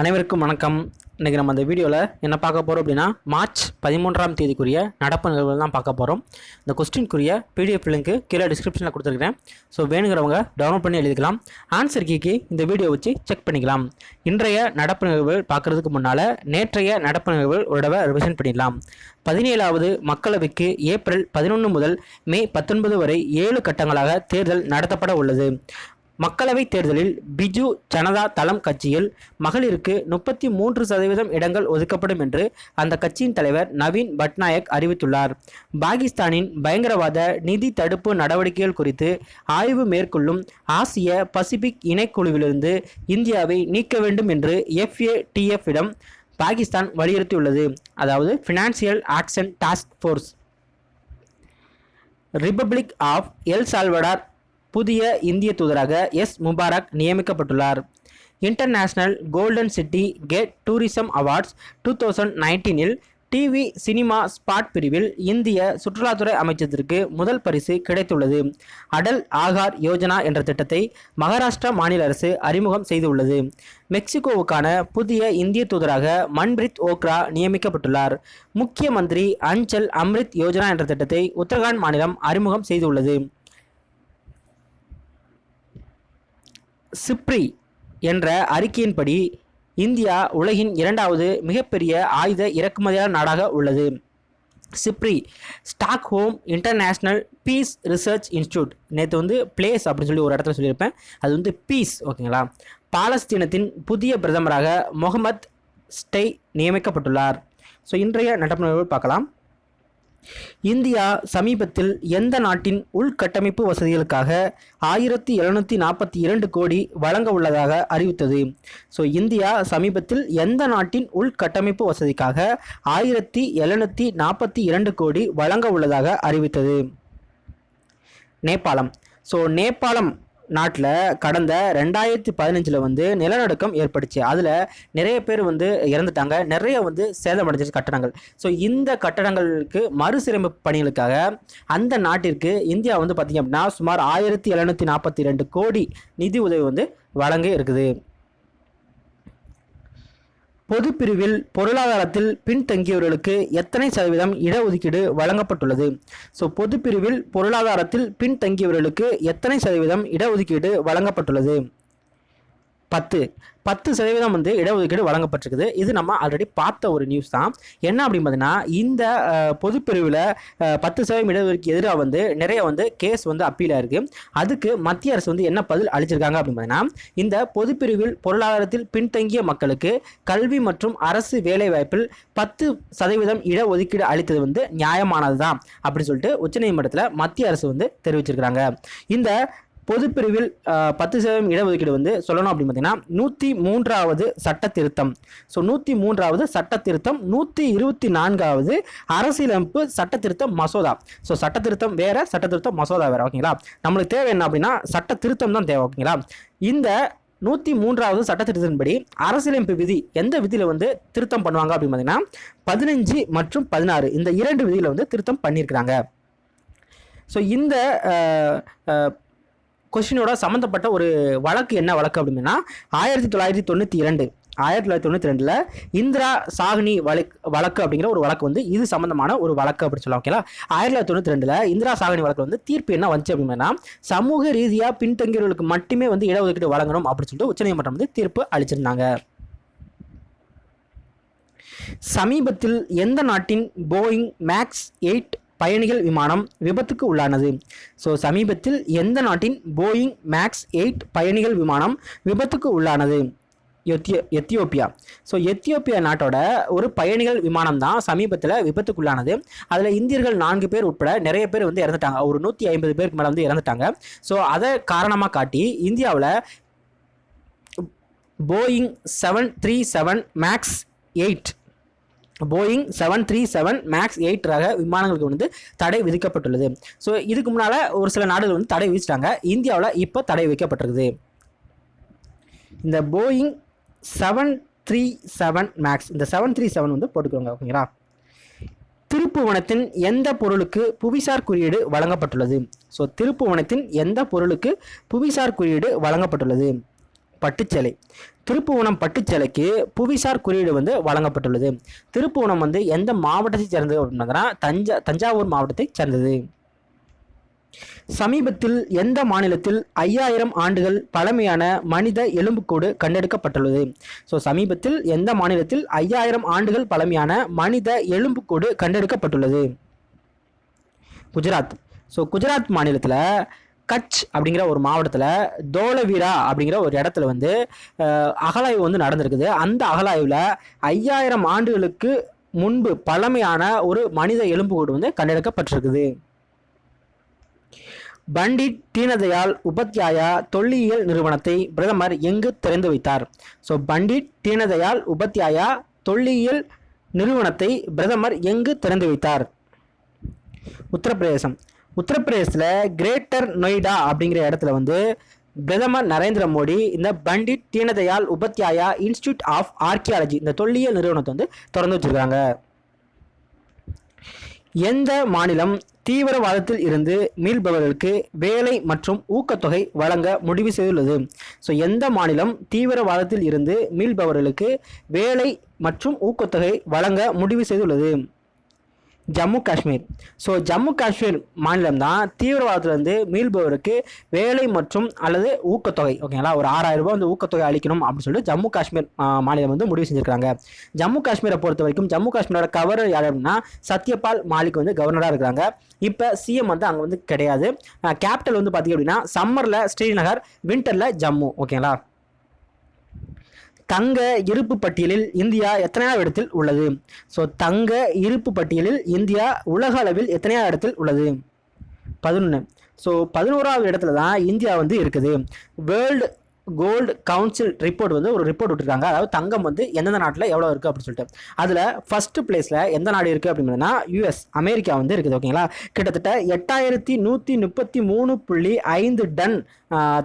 அனைவருக்கும் வணக்கம். இன்றைக்கி நம்ம அந்த வீடியோவில் என்ன பார்க்க போகிறோம் அப்படின்னா மார்ச் பதிமூன்றாம் தேதிக்குரிய நடப்பு நிகழ்வுகள் தான் பார்க்க போகிறோம் இந்த கொஸ்டின்குரிய பிடிஎஃப் லிங்க்கு கீழே டிஸ்கிரிப்ஷனில் கொடுத்துருக்கிறேன். ஸோ வேணுங்கிறவங்க டவுன்லோட் பண்ணி எழுதிக்கலாம். ஆன்சர் கீக்கு இந்த வீடியோ வச்சு செக் பண்ணிக்கலாம். இன்றைய நடப்பு நிகழ்வுகள் பார்க்குறதுக்கு முன்னால் நேற்றைய நடப்பு நிகழ்வுகள் ஒரு தடவை ரிவிஷன் பண்ணிடலாம். பதினேழாவது மக்களவைக்கு ஏப்ரல் பதினொன்று முதல் மே பத்தொன்பது வரை ஏழு கட்டங்களாக தேர்தல் நடத்தப்பட உள்ளது. மக்களவைத் தேர்தலில் பிஜு ஜனதா தளம் கட்சியில் மகளிருக்கு முப்பத்தி மூன்று சதவீதம் இடங்கள் ஒதுக்கப்படும் என்று அந்த கட்சியின் தலைவர் நவீன் பட்நாயக் அறிவித்துள்ளார். பாகிஸ்தானின் பயங்கரவாத நிதி தடுப்பு நடவடிக்கைகள் குறித்து ஆய்வு மேற்கொள்ளும் ஆசிய பசிபிக் இணைக்குழுவிலிருந்து இந்தியாவை நீக்க வேண்டும் என்று எஃப்ஏடிஎஃப் இடம் பாகிஸ்தான் வலியுறுத்தியுள்ளது. அதாவது financial action task force republic of El Salvador புதிய இந்திய தூதராக எஸ் முபாரக் நியமிக்கப்பட்டுள்ளார். International golden city gate tourism awards two thousand நைன்டீனில் டிவி சினிமா ஸ்பாட் பிரிவில் இந்திய சுற்றுலாத்துறை அமைச்சத்திற்கு முதல் பரிசு கிடைத்துள்ளது. அடல் ஆகார் யோஜனா என்ற திட்டத்தை மகாராஷ்டிரா மாநில அரசு அறிமுகம் செய்துள்ளது. மெக்சிகோவுக்கான புதிய இந்திய தூதராக மன்பிரித் ஓக்ரா நியமிக்கப்பட்டுள்ளார். முக்கிய மந்திரி அஞ்சல் அம்ரித் யோஜனா என்ற திட்டத்தை உத்தரகாண்ட் மாநிலம் அறிமுகம் செய்துள்ளது. சிப்ரி என்ற அறிக்கையின்படி இந்தியா உலகின் இரண்டாவது மிகப்பெரிய ஆயுத இறக்குமதியாளர் நாடாக உள்ளது. SIPRI Stockholm international peace research institute நேற்று வந்து பிளேஸ் அப்படின்னு சொல்லி ஒரு இடத்துல சொல்லியிருப்பேன். அது வந்து பீஸ் ஓகேங்களா? பாலஸ்தீனத்தின் புதிய பிரதமராக முகமது ஸ்டெய் நியமிக்கப்பட்டுள்ளார். ஸோ இன்றைய நடப்பு பார்க்கலாம். இந்தியா சமீபத்தில் எந்த நாட்டின் உள்கட்டமைப்பு வசதிகளுக்காக ஆயிரத்தி எழுநூற்றி நாற்பத்தி இரண்டு கோடி வழங்க உள்ளதாக அறிவித்தது. ஸோ இந்தியா சமீபத்தில் எந்த நாட்டின் உள்கட்டமைப்பு வசதிக்காக ஆயிரத்தி எழுநூற்றி நாற்பத்தி இரண்டு கோடி வழங்க உள்ளதாக அறிவித்தது. நேபாளம். ஸோ நேபாளம் நாட்டில் கடந்த ரெண்டாயிரத்தி பதினஞ்சில் வந்து நிலநடுக்கம் ஏற்பட்டுச்சு அதில் நிறைய பேர் வந்து இறந்துட்டாங்க. நிறைய வந்து சேதமடைஞ்சிச்சு கட்டடங்கள். ஸோ இந்த கட்டடங்களுக்கு மறுசீரமைப்பு பணிகளுக்காக அந்த நாட்டிற்கு இந்தியா வந்து பார்த்திங்க அப்படின்னா சுமார் ஆயிரத்தி எழுநூற்றி நாற்பத்தி ரெண்டு கோடி நிதி உதவி வந்து வழங்க இருக்குது. பொதுப்பிரிவில் பொருளாதாரத்தில் பின்தங்கியவர்களுக்கு எத்தனை சதவீதம் இடஒதுக்கீடு வழங்கப்பட்டுள்ளது? ஸோ பொதுப்பிரிவில் பொருளாதாரத்தில் பின்தங்கியவர்களுக்கு எத்தனை சதவீதம் இடஒதுக்கீடு வழங்கப்பட்டுள்ளது? பத்து. பத்து சதவீதம் வந்து இடஒதுக்கீடு வழங்கப்பட்டிருக்குது. இது நம்ம ஆல்ரெடி பார்த்த ஒரு நியூஸ் தான். என்ன அப்படின்னு பார்த்தீங்கன்னா இந்த பொதுப்பிரிவில் பத்து சதவீதம் இடஒதுக்கீடு எதிராக வந்து நிறைய வந்து கேஸ் வந்து அப்பீலாக இருக்குது அதுக்கு மத்திய அரசு வந்து என்ன பதில் அளிச்சிருக்காங்க அப்படின்னு பார்த்தீங்கன்னா இந்த பொதுப்பிரிவில் பொருளாதாரத்தில் பின்தங்கிய மக்களுக்கு கல்வி மற்றும் அரசு வேலைவாய்ப்பில் பத்து சதவீதம் இடஒதுக்கீடு அளித்தது வந்து நியாயமானது தான் அப்படின்னு சொல்லிட்டு உச்சநீதிமன்றத்தில் மத்திய அரசு வந்து தெரிவிச்சிருக்கிறாங்க. இந்த பொதுப்பிரிவில் பத்து சதவீதம் இடஒதுக்கீடு வந்து சொல்லணும் அப்படின்னு பார்த்தீங்கன்னா நூற்றி மூன்றாவது சட்ட திருத்தம் ஸோ நூற்றி மூன்றாவது சட்ட திருத்தம் நூற்றி இருபத்தி நான்காவது அரசியலமைப்பு சட்ட திருத்தம் மசோதா. ஸோ சட்ட திருத்தம் வேறு சட்ட திருத்தம் மசோதா வேறு ஓகேங்களா நம்மளுக்கு தேவை என்ன அப்படின்னா சட்ட திருத்தம் தான் தேவை ஓகேங்களா இந்த நூற்றி மூன்றாவது சட்ட அரசியலமைப்பு விதி எந்த விதியில் வந்து திருத்தம் பண்ணுவாங்க அப்படின்னு பார்த்தீங்கன்னா பதினஞ்சு மற்றும் பதினாறு இந்த இரண்டு விதியில் வந்து திருத்தம் பண்ணியிருக்கிறாங்க. ஸோ இந்த கொஸ்டினோட சம்மந்தப்பட்ட ஒரு வழக்கு என்ன வழக்கு அப்படின்னா ஆயிரத்தி தொள்ளாயிரத்தி தொண்ணூற்றி இரண்டு ஆயிரத்தி தொள்ளாயிரத்தி தொண்ணூற்றி ரெண்டில் இந்திரா சாகினி வழக்கு வழக்கு அப்படிங்கிற ஒரு வழக்கு வந்து இது சம்மந்தமான ஒரு வழக்கு அப்படின்னு சொல்லலாம் ஓகேங்களா ஆயிரத்தி தொள்ளாயிரத்தி தொண்ணூற்றி ரெண்டில் இந்திரா சாகனி வழக்கு வந்து தீர்ப்பு என்ன வந்துச்சு அப்படின்னா சமூக ரீதியாக பின்தங்கியவர்களுக்கு மட்டுமே வந்து இடஒதுக்கீடு வழங்கணும் அப்படின்னு சொல்லிட்டு உச்சநீதிமன்றம் வந்து தீர்ப்பு அளிச்சிருந்தாங்க. சமீபத்தில் எந்த நாட்டின் போயிங் மேக்ஸ் எயிட் பயணிகள் விமானம் விபத்துக்கு உள்ளானது. ஸோ சமீபத்தில் எந்த நாட்டின் போயிங் மேக்ஸ் எயிட் பயணிகள் விமானம் விபத்துக்கு உள்ளானது? எத்தியோ எத்தியோப்பியா. ஸோ எத்தியோப்பியா நாட்டோட ஒரு பயணிகள் விமானம் தான் சமீபத்தில் விபத்துக்குள்ளானது. அதில் இந்தியர்கள் நான்கு பேர் உட்பட நிறைய பேர் வந்து இறந்துட்டாங்க. ஒரு நூற்றி ஐம்பது பேருக்கு மேலே வந்து இறந்துட்டாங்க. ஸோ அதை காரணமாக காட்டி இந்தியாவில் Boeing seven three seven max eight Boeing seven three seven max eight ரக விமானங்களுக்கு வந்து தடை விதிக்கப்பட்டுள்ளது. ஸோ இதுக்கு முன்னால் ஒரு சில நாடுகள் வந்து தடை விதிச்சிட்டாங்க. இந்தியாவில் இப்போ தடை விதிக்கப்பட்டிருக்குது இந்த Boeing seven three seven max இந்த செவன் த்ரீ செவன் வந்து போட்டுக்கோங்க ஓகேங்களா? திருப்புவனத்தின் எந்த பொருளுக்கு புவிசார் குறியீடு வழங்கப்பட்டுள்ளது? ஸோ திருப்புவனத்தின் எந்த பொருளுக்கு புவிசார் குறியீடு வழங்கப்பட்டுள்ளது? பட்டுச்சேலை. திருப்புவனம் பட்டுச்சேலைக்கு புவிசார் குறியீடு வந்து வழங்கப்பட்டுள்ளது. திருப்புவனம் வந்து எந்த மாவட்டத்தை சேர்ந்தது அப்படின்னா தஞ்சா தஞ்சாவூர் மாவட்டத்தை சேர்ந்தது. சமீபத்தில் எந்த மாநிலத்தில் ஐயாயிரம் ஆண்டுகள் பழமையான மனித எலும்புக்கூடு கண்டெடுக்கப்பட்டுள்ளது? ஸோ சமீபத்தில் எந்த மாநிலத்தில் ஐயாயிரம் ஆண்டுகள் பழமையான மனித எலும்புக்கூடு கண்டெடுக்கப்பட்டுள்ளது? குஜராத். ஸோ குஜராத் மாநிலத்தில் கட்ச் அப்படிங்கிற ஒரு மாவட்டத்தில் தோலவீரா அப்படிங்கிற ஒரு இடத்துல வந்து அஹ், அகழாய்வு வந்து நடந்திருக்குது. அந்த அகலாய்வில் ஐயாயிரம் ஆண்டுகளுக்கு முன்பு பழமையான ஒரு மனித எலும்புக்கூடு வந்து கண்டெடுக்கப்பட்டிருக்குது. பண்டிட் தீனதயாள் உபத்யாயா தொல்லியல் நிறுவனத்தை பிரதமர் எங்கு திறந்து வைத்தார்? ஸோ பண்டிட் தீனதயாள் உபத்யாயா தொல்லியல் நிறுவனத்தை பிரதமர் எங்கு திறந்து வைத்தார்? உத்தரப்பிரதேசம். உத்தரப்பிரதேசத்தில் கிரேட்டர் நொய்டா அப்படிங்கிற இடத்துல வந்து பிரதமர் நரேந்திர மோடி இந்த Pandit Deendayal Upadhyaya institute of archaeology இந்த தொல்லியல் நிறுவனத்தை வந்து திறந்து வச்சிருக்காங்க. எந்த மாநிலம் தீவிரவாதத்தில் இருந்து மீள்பவர்களுக்கு வேலை மற்றும் ஊக்கத்தொகை வழங்க முடிவு செய்துள்ளது? ஸோ எந்த மாநிலம் தீவிரவாதத்தில் இருந்து மீள்பவர்களுக்கு வேலை மற்றும் ஊக்கத்தொகை வழங்க முடிவு செய்துள்ளது? ஜம்மு காஷ்மீர். ஸோ ஜம்மு காஷ்மீர் மாநிலம் தான் தீவிரவாதத்திலிருந்து மீள்பவருக்கு வேலை மற்றும் அல்லது ஊக்கத்தொகை ஓகேங்களா ஒரு ஆறாயிரம் ரூபாய் வந்து ஊக்கத்தொகை அளிக்கணும் அப்படின்னு சொல்லிட்டு ஜம்மு காஷ்மீர் மாநிலம் வந்து முடிவு செஞ்சுருக்காங்க. ஜம்மு காஷ்மீரை பொறுத்த வரைக்கும் ஜம்மு காஷ்மீரோட கவர்னர் யார் அப்படின்னா சத்யபால் மாலிக் வந்து கவர்னராக இருக்கிறாங்க. இப்போ சிஎம் வந்து அங்கே வந்து கிடையாது. கேபிட்டல் வந்து பார்த்தீங்க அப்படின்னா சம்மரில் ஸ்ரீநகர் வின்டரில் ஜம்மு ஓகேங்களா தங்க இருப்பு பட்டியலில் இந்தியா எத்தனையாவது இடத்தில் உள்ளது? ஸோ தங்க இருப்பு பட்டியலில் இந்தியா உலக அளவில் எத்தனையாவது இடத்தில் உள்ளது? பதினொன்று ஸோ பதினோராவது இடத்துல தான் இந்தியா வந்து இருக்குது. வேர்ல்டு கோல்டு கவுன்சில் ரிப்போர்ட் வந்து ஒரு ரிப்போர்ட் விட்டுருக்காங்க. அதாவது தங்கம் வந்து எந்தெந்த நாட்டில் எவ்வளோ இருக்குது அப்படின்னு சொல்லிட்டு. அதில் ஃபஸ்ட்டு பிளேஸில் எந்த நாடு இருக்குது அப்படின்னா யூஎஸ் அமெரிக்கா வந்து இருக்குது ஓகேங்களா கிட்டத்தட்ட எட்டாயிரத்தி நூற்றி முப்பத்தி மூணு புள்ளி ஐந்து டன்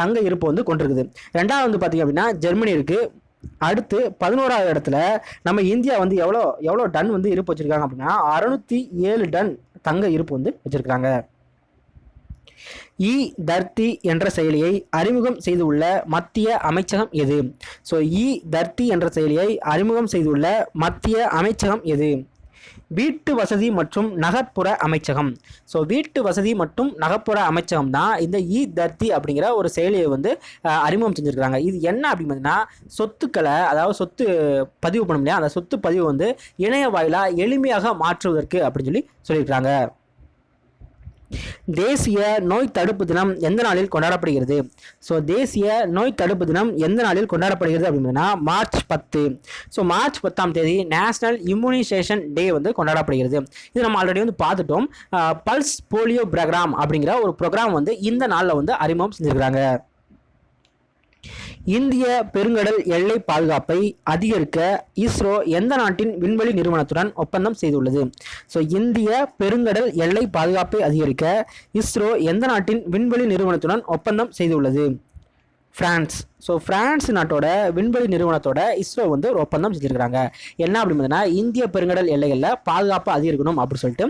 தங்க இருப்பு வந்து கொண்டிருக்குது. ரெண்டாவது வந்து பார்த்திங்க அப்படின்னா ஜெர்மனி இருக்குது அடுத்து பதினோராவது இடத்துல நம்ம இந்தியா வந்து எவ்வளோ எவ்வளோ டன் வந்து இருப்பு வச்சுருக்காங்க அப்படின்னா அறுநூத்தி ஏழு டன் தங்க இருப்பு வந்து வச்சுருக்காங்க இ தர்த்தி என்ற செயலியை அறிமுகம் செய்துள்ள மத்திய அமைச்சகம் எது? ஸோ இ தர்த்தி என்ற செயலியை அறிமுகம் செய்துள்ள மத்திய அமைச்சகம் எது? வீட்டு வசதி மற்றும் நகர்ப்புற அமைச்சகம். ஸோ வீட்டு வசதி மற்றும் நகர்ப்புற அமைச்சகம் தான் இந்த இ தர்த்தி அப்படிங்கிற ஒரு செயலியை வந்து அறிமுகம் செஞ்சுருக்காங்க இது என்ன அப்படின்னு பார்த்தீங்கன்னா சொத்துக்களை அதாவது சொத்து பதிவு பண்ணும் இல்லையா? அந்த சொத்து பதிவு வந்து இணைய வாயிலாக எளிமையாக மாற்றுவதற்கு அப்படின்னு சொல்லி சொல்லியிருக்காங்க தேசிய நோய் தடுப்பு தினம் எந்த நாளில் கொண்டாடப்படுகிறது? ஸோ தேசிய நோய் தடுப்பு தினம் எந்த நாளில் கொண்டாடப்படுகிறது அப்படின்னா மார்ச் பத்து. ஸோ மார்ச் பத்தாம் தேதி நேஷனல் இம்யூனைசேஷன் டே வந்து கொண்டாடப்படுகிறது. இது நம்ம ஆல்ரெடி வந்து பார்த்துட்டோம். பல்ஸ் போலியோ ப்ரோக்ராம் அப்படிங்கிற ஒரு ப்ரோக்ராம் வந்து இந்த நாளில் வந்து அறிமுகம் செஞ்சுருக்கிறாங்க. இந்திய பெருங்கடல் எல்லை பாதுகாப்பை அதிகரிக்க இஸ்ரோ எந்த நாட்டின் விண்வெளி நிறுவனத்துடன் ஒப்பந்தம் செய்துள்ளது? ஸோ இந்திய பெருங்கடல் எல்லை பாதுகாப்பை அதிகரிக்க இஸ்ரோ எந்த நாட்டின் விண்வெளி நிறுவனத்துடன் ஒப்பந்தம் செய்துள்ளது? ஃப்ரான்ஸ் ஸோ ஃப்ரான்ஸ் நாட்டோட விண்வெளி நிறுவனத்தோட இஸ்ரோ வந்து ஒரு ஒப்பந்தம் செஞ்சுருக்காங்க என்ன அப்படின்னா இந்திய பெருங்கடல் எல்லைகளில் பாதுகாப்பு அதிகரிக்கணும் அப்படின்னு சொல்லிட்டு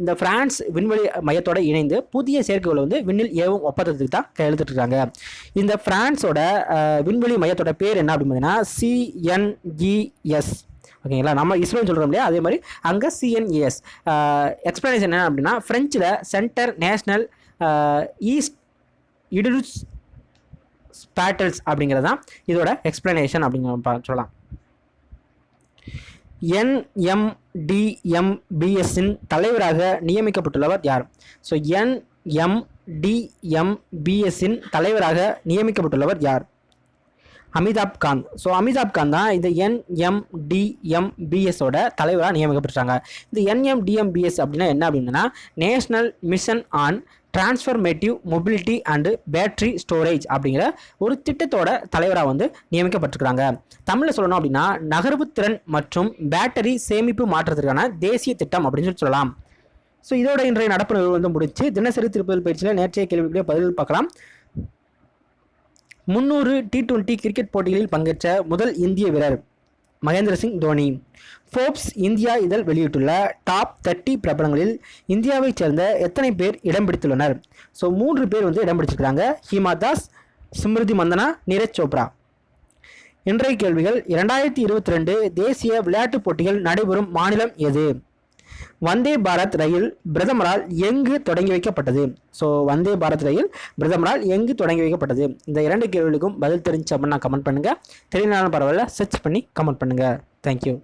இந்த ஃப்ரான்ஸ் விண்வெளி மையத்தோட இணைந்து புதிய செயற்கைகளை வந்து விண்ணில் ஏவும் ஒப்பந்தத்துக்கு தான் கையெழுத்துட்டுருக்காங்க. இந்த ஃப்ரான்ஸோட விண்வெளி மையத்தோட பேர் என்ன அப்படின்னு பார்த்தீங்கன்னா சிஎன்ஜிஎஸ் ஓகேங்களா? நம்ம இஸ்ரோன்னு சொல்கிறோம் இல்லையா? அதே மாதிரி அங்கே சிஎன்இஎஸ் எக்ஸ்பிளனேஷன் என்ன அப்படின்னா ஃப்ரெஞ்சில் சென்டர் நேஷ்னல் ஈஸ்ட் இடுஸ் ஸ்பேட்டல்ஸ் அப்படிங்கிறது தான் இதோட எக்ஸ்பிளனேஷன் அப்படிங்கிற சொல்லலாம். என்எம்டிஎம்பிஎஸ்ஸின் தலைவராக நியமிக்கப்பட்டுள்ளவர் யார்? ஸோ என்எம்டிஎம்பிஎஸ்ஸின் தலைவராக நியமிக்கப்பட்டுள்ளவர் யார்? அமிதாப் காந்த் ஸோ அமிதாப் காந்த் தான் இந்த என்எம்டிஎம்பிஎஸோட தலைவராக நியமிக்கப்பட்டிருக்காங்க. இந்த என்எம்டிஎம்பிஎஸ் அப்படின்னா என்ன அப்படின்னா national mission on transformative mobility and battery storage அப்படிங்கிற ஒரு திட்டத்தோட தலைவராக வந்து நியமிக்கப்பட்டிருக்கிறாங்க. தமிழில் சொல்லணும் அப்படின்னா நகர்வுத்திறன் மற்றும் பேட்டரி சேமிப்பு மாற்றத்திற்கான தேசிய திட்டம் அப்படின்னு சொல்லி சொல்லலாம். ஸோ இதோட இன்றைய நடப்பு நிகழ்வு வந்து முடிச்சு தினசரி திருப்பதில் பயிற்சியில் நேற்றைய கேள்விக்குரிய பதில் பார்க்கலாம். முன்னூறு டி டுவெண்ட்டி கிரிக்கெட் போட்டிகளில் பங்கேற்ற முதல் இந்திய வீரர் மகேந்திர சிங் தோனி. ஃபோர்ப்ஸ் இந்தியா இதழ் வெளியிட்டுள்ள டாப் தேர்ட்டி பிரபலங்களில் இந்தியாவைச் சேர்ந்த எத்தனை பேர் இடம் பிடித்துள்ளனர்? ஸோ மூன்று பேர் வந்து இடம் பிடிச்சிருக்காங்க ஹீமா தாஸ் ஸ்மிருதி மந்தனா நீரஜ் சோப்ரா. இன்றைய கேள்விகள் இரண்டாயிரத்தி இருபத்தி ரெண்டு தேசிய விளையாட்டுப் போட்டிகள் நடைபெறும் மாநிலம் எது? வந்தே பாரத் ரயில் பிரதமரால் எங்கு தொடங்கி வைக்கப்பட்டது? ஸோ வந்தே பாரத் ரயில் பிரதமரால் எங்கு தொடங்கி வைக்கப்பட்டது? இந்த இரண்டு கேள்விகளுக்கும் பதில் தெரிஞ்சு அப்படின்னா கமெண்ட் பண்ணுங்கள் தெரியலனாலும் பரவாயில்ல சர்ச் பண்ணி கமெண்ட் பண்ணுங்கள் தேங்க்யூ